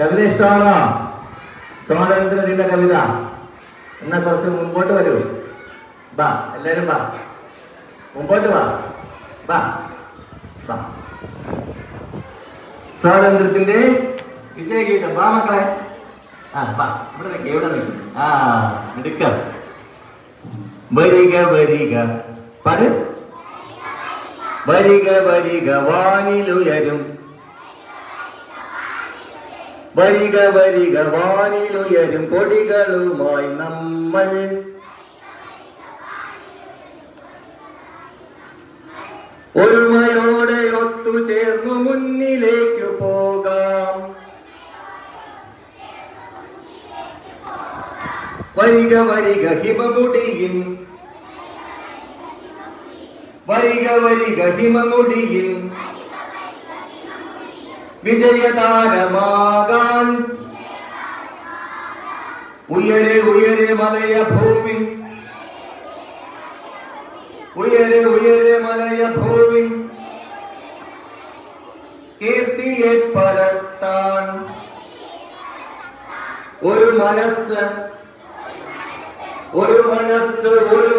കവിത ഇഷ്ടമാണോ? സ്വാതന്ത്ര്യത്തിന്റെ കവിത. എന്നാ കുറച്ച് മുമ്പോട്ട് വരൂ. ബാ എല്ലാരും ബാ. മുമ്പോട്ട് വാ. ബാ ബാ. സ്വാതന്ത്ര്യത്തിന്റെ വിജയഗീതം. ബാ മക്കളെ. ആ ബാ. ഇവിടെ നിൽക്കുക ഇവിടെ ആ എടുക്ക. വരിക വരിക. പറ വരിക വരിക വാനിലുയരും. വരിക വരിക വാനിലുയരും കൊടികളുമായി നമ്മൾ. ഒരുമയോടെ ഒത്തുചേർന്നു മുന്നിലേക്ക് പോകാം. വരിക വരിക ഹിമമുടിയിൻ വരിക വരിക ഹിമമുടിയിൻ விஜயதாரமாகான் உயரே உயரே மலைய பூமி உயரே உயரே மலைய பூமி கீர்த்தி ஏற்பரத்தான் ஒரு மனசு ஒரு மனசு ஒரு